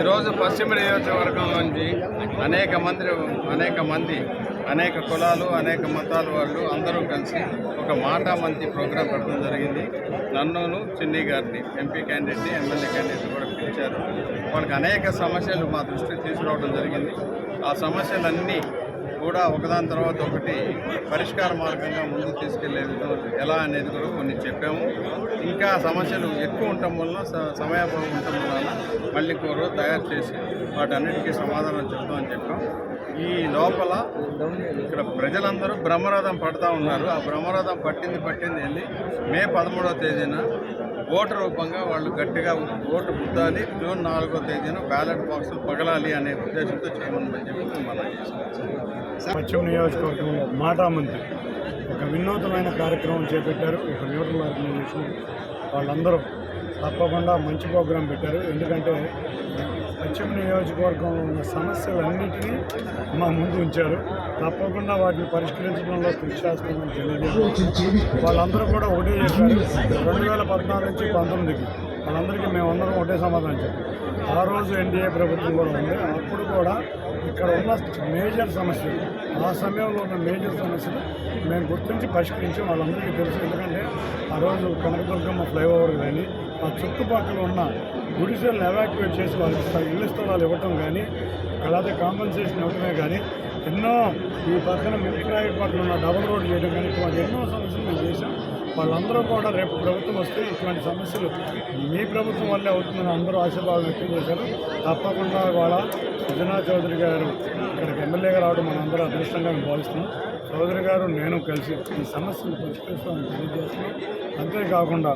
ఈరోజు పశ్చిమ నియోజకవర్గం నుంచి అనేక మంది అనేక మంది అనేక కులాలు అనేక మతాల వాళ్ళు అందరూ కలిసి ఒక మాటా మంచి ప్రోగ్రాం పెట్టడం జరిగింది. నన్నును చిన్ని గారిని ఎంపీ క్యాండిడేట్ని ఎమ్మెల్యే క్యాండిడేట్ కూడా పిలిచారు. వాళ్ళకి అనేక సమస్యలు మా దృష్టికి తీసుకురావడం జరిగింది. ఆ సమస్యలన్నీ కూడా ఒకదాని తర్వాత ఒకటి పరిష్కార మార్గంగా ముందుకు తీసుకెళ్ళే ఎలా అనేది కూడా కొన్ని చెప్పాము. ఇంకా సమస్యలు ఎక్కువ ఉండటం వల్ల స- సమయాభావం ఉండటం వలన మళ్ళీ కూర తయారు చేసి వాటన్నిటికీ సమాధానం చెప్తామని చెప్పాం. ఈ లోపల ఇక్కడ ప్రజలందరూ బ్రహ్మరథం పడతా ఉన్నారు. ఆ బ్రహ్మరథం పట్టింది పట్టింది వెళ్ళి మే పదమూడవ తేదీన ఓటు రూపంగా వాళ్ళు గట్టిగా ఓటు పుట్టాలి జూన్ నాలుగో తేదీన బ్యాలెట్ బాక్సులు పగలాలి అనే ఉద్దేశంతో చేయమని చెప్పి మనం చేసాం. పశ్చిమ నియోజకవర్గంలో మాటా మంత్రి. ఒక వినూతమైన కార్యక్రమం చేపట్టారు. ఒక న్యూట్రల్ ఆర్గనైజేషన్. వాళ్ళందరూ తప్పకుండా మంచి ప్రోగ్రాం పెట్టారు. ఎందుకంటే పశ్చిమ నియోజకవర్గంలో ఉన్న సమస్యలన్నింటినీ మా ముందు ఉంచారు. తప్పకుండా వాటిని పరిష్కరించడంలో కృషి చేస్తామని తెలియజేశారు వాళ్ళందరూ కూడా ఒకటే చెప్పారు. రెండు వేల పద్నాలుగు నుంచి పంతొమ్మిదికి వాళ్ళందరికీ మేమందరం ఒకటే సమాధానం చెప్పారు ఆ రోజు ఎన్డీఏ ప్రభుత్వం కూడా ఉంది. అప్పుడు కూడా ఇక్కడ ఉన్న మేజర్ సమస్యలు ఆ సమయంలో ఉన్న మేజర్ సమస్యలు మేము గుర్తించి పరిష్కరించి వాళ్ళందరికీ తెలుసు. ఎందుకంటే ఆ రోజు కనకదుర్గమ్మ ఫ్లైఓవర్ కానీ ఆ చుట్టుపక్కల ఉన్న గుడిసెలను ఎవాక్యువేట్ చేసి వాళ్ళకి స్థ- ఇళ్ళ స్థలాలు ఇవ్వటం కానీ అలాగే కాంపెన్సేషన్ ఇవ్వటమే కానీ ఎన్నో ఈ పక్కన మిల్క్రాయి పక్కన ఉన్న డబుల్ రోడ్ చేయడం కానీ ఇటువంటి ఎన్నో సమస్యలు మేము చేశాం. వాళ్ళందరూ కూడా రేపు ప్రభుత్వం వస్తే ఇటువంటి సమస్యలు మీ ప్రభుత్వం వల్లే అవుతుందని అందరూ ఆశీర్వాదం వ్యక్తం చేశారు. తప్పకుండా కూడా సుజనా చౌదరి గారు ఇక్కడికి ఎమ్మెల్యేగా రావడం మనందరూ అదృష్టంగా మేము భావిస్తున్నాం. చౌదరి గారు నేను కలిసి ఈ సమస్యను పరిష్కరిస్తామని తెలియజేస్తున్నాం. అంతేకాకుండా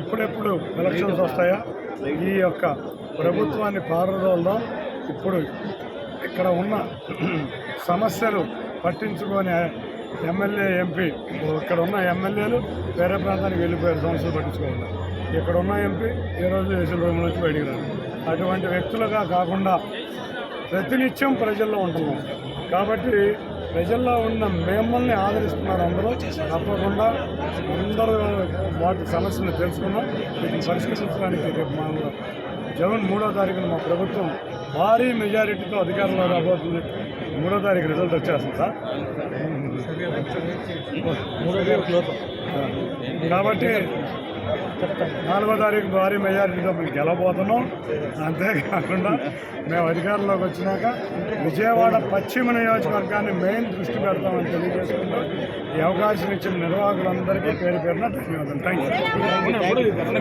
ఎప్పుడెప్పుడు ఎలక్షన్స్ వస్తాయా? ఈ యొక్క ప్రభుత్వాన్ని పారదోలడం ఇప్పుడు ఇక్కడ ఉన్న సమస్యలు పట్టించుకొని ఎమ్మెల్యే ఎంపీ. ఇక్కడ ఉన్న ఎమ్మెల్యేలు వేరే ప్రాంతానికి వెళ్ళిపోయారు సమస్యలు పట్టించుకోకుండా. ఇక్కడ ఉన్న ఎంపీ ఈ రోజు వేసిన నుంచి బయటికి అటువంటి వ్యక్తులుగా కాకుండా ప్రతినిత్యం ప్రజల్లో ఉంటున్నాం. కాబట్టి ప్రజల్లో ఉన్న మిమ్మల్ని ఆదరిస్తున్నారు అందరూ. తప్పకుండా అందరూ వాటి సమస్యలు తెలుసుకున్నాం వీటిని పరిష్కరించడానికి రేపు మా జూన్ మూడో తారీఖున మా ప్రభుత్వం భారీ మెజారిటీతో అధికారంలో రాబోతుంది. మూడో తారీఖు రిజల్ట్ వచ్చేస్తుంది సార్. మూడో తారీఖు కాబట్టి నాలుగో తారీఖు భారీ మెజారిటీతో మేము గెలవబోతున్నాం. అంతేకాకుండా మేము అధికారంలోకి వచ్చినాక విజయవాడ పశ్చిమ నియోజకవర్గాన్ని మెయిన్ దృష్టి పెడతామని తెలియజేసుకుంటూ ఈ అవకాశం ఇచ్చిన నిర్వాహకులందరికీ పేరు పేరున ధన్యవాదాలు. Thank you